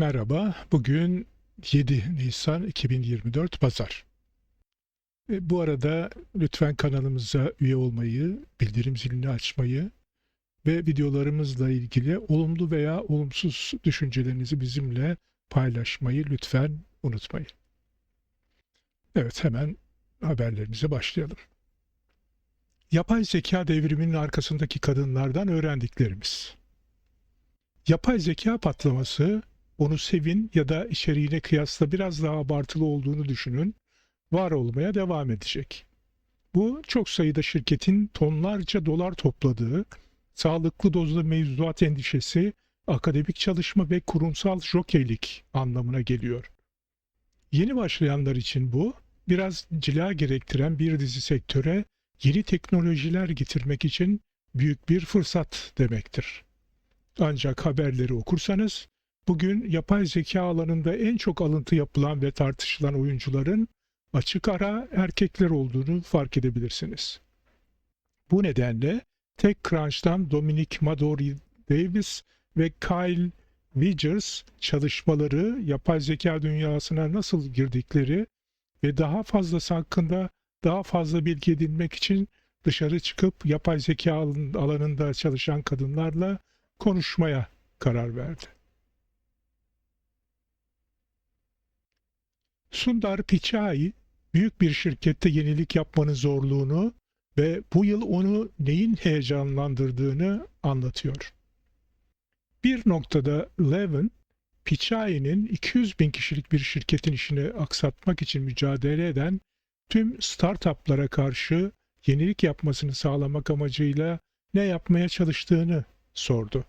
Merhaba, bugün 7 Nisan 2024 Pazar. E, Bu arada lütfen kanalımıza üye olmayı, bildirim zilini açmayı ve videolarımızla ilgili olumlu veya olumsuz düşüncelerinizi bizimle paylaşmayı lütfen unutmayın. Evet, hemen haberlerimize başlayalım. Yapay zeka devriminin arkasındaki kadınlardan öğrendiklerimiz. Yapay zeka patlaması onu sevin ya da içeriğine kıyasla biraz daha abartılı olduğunu düşünün, var olmaya devam edecek. Bu çok sayıda şirketin tonlarca dolar topladığı, sağlıklı dozlu mevzuat endişesi, akademik çalışma ve kurumsal jokeylik anlamına geliyor. Yeni başlayanlar için bu, biraz cila gerektiren bir dizi sektöre yeni teknolojiler getirmek için büyük bir fırsat demektir. Ancak haberleri okursanız bugün yapay zeka alanında en çok alıntı yapılan ve tartışılan oyuncuların açık ara erkekler olduğunu fark edebilirsiniz. Bu nedenle TechCrunch'tan Dominic Madori Davis ve Kyle Vigers çalışmaları yapay zeka dünyasına nasıl girdikleri ve daha fazlası hakkında daha fazla bilgi edinmek için dışarı çıkıp yapay zeka alanında çalışan kadınlarla konuşmaya karar verdi. Sundar Pichai büyük bir şirkette yenilik yapmanın zorluğunu ve bu yıl onu neyin heyecanlandırdığını anlatıyor. Bir noktada Levin, Pichai'nin 200 bin kişilik bir şirketin işini aksatmak için mücadele eden tüm startuplara karşı yenilik yapmasını sağlamak amacıyla ne yapmaya çalıştığını sordu.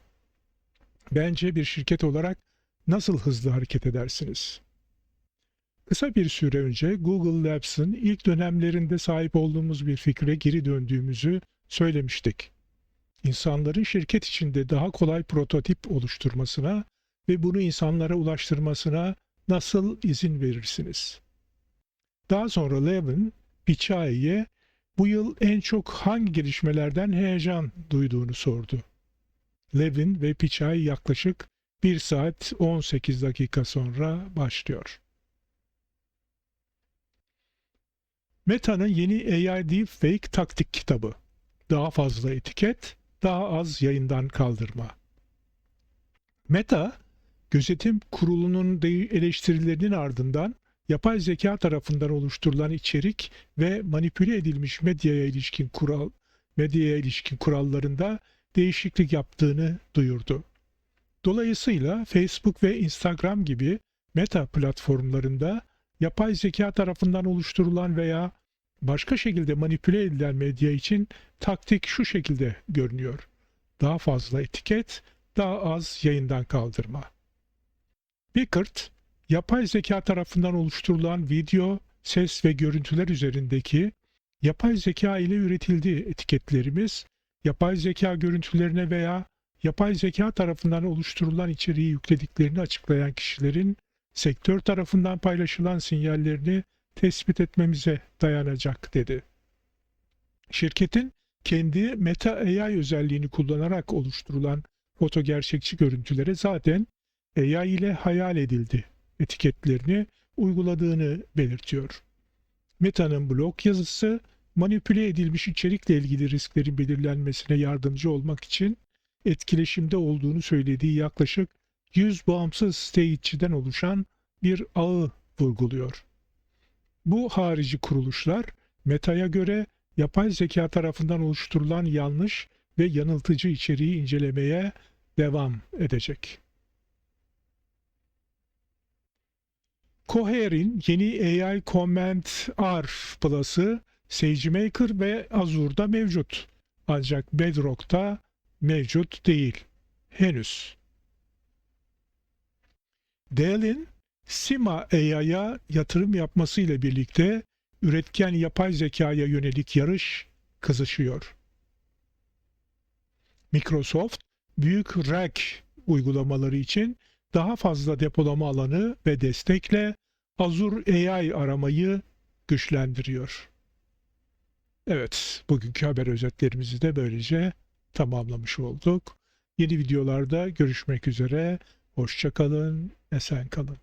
Bence bir şirket olarak nasıl hızlı hareket edersiniz? Kısa bir süre önce Google Labs'ın ilk dönemlerinde sahip olduğumuz bir fikre geri döndüğümüzü söylemiştik. İnsanların şirket içinde daha kolay prototip oluşturmasına ve bunu insanlara ulaştırmasına nasıl izin verirsiniz? Daha sonra Levin, Pichai'ye bu yıl en çok hangi gelişmelerden heyecan duyduğunu sordu. Levin ve Pichai yaklaşık 1 saat 18 dakika sonra başlıyor. Meta'nın yeni AI Deepfake taktik kitabı. Daha fazla etiket, daha az yayından kaldırma. Meta, gözetim kurulunun eleştirilerinin ardından yapay zeka tarafından oluşturulan içerik ve manipüle edilmiş medyaya ilişkin kural medyaya ilişkin kurallarında değişiklik yaptığını duyurdu. Dolayısıyla Facebook ve Instagram gibi meta platformlarında yapay zeka tarafından oluşturulan veya başka şekilde manipüle edilen medya için taktik şu şekilde görünüyor. Daha fazla etiket, daha az yayından kaldırma. Bickert, yapay zeka tarafından oluşturulan video, ses ve görüntüler üzerindeki yapay zeka ile üretildi etiketlerimiz, yapay zeka görüntülerine veya yapay zeka tarafından oluşturulan içeriği yüklediklerini açıklayan kişilerin sektör tarafından paylaşılan sinyallerini tespit etmemize dayanacak dedi. Şirketin kendi Meta AI özelliğini kullanarak oluşturulan foto gerçekçi görüntülere zaten AI ile hayal edildi etiketlerini uyguladığını belirtiyor. Meta'nın blog yazısı manipüle edilmiş içerikle ilgili risklerin belirlenmesine yardımcı olmak için etkileşimde olduğunu söylediği yaklaşık 100 bağımsız siteçiden oluşan bir ağı vurguluyor. Bu harici kuruluşlar Meta'ya göre yapay zeka tarafından oluşturulan yanlış ve yanıltıcı içeriği incelemeye devam edecek. Cohere'in yeni AI Command R Plus'ı SageMaker ve Azure'da mevcut. Ancak Bedrock'ta mevcut değil. Henüz. Dell'in Sima AI'ya yatırım yapmasıyla birlikte üretken yapay zekaya yönelik yarış kızışıyor. Microsoft, büyük RAG uygulamaları için daha fazla depolama alanı ve destekle Azure AI aramayı güçlendiriyor. Evet, bugünkü haber özetlerimizi de böylece tamamlamış olduk. Yeni videolarda görüşmek üzere. Hoşçakalın, Esen kalın.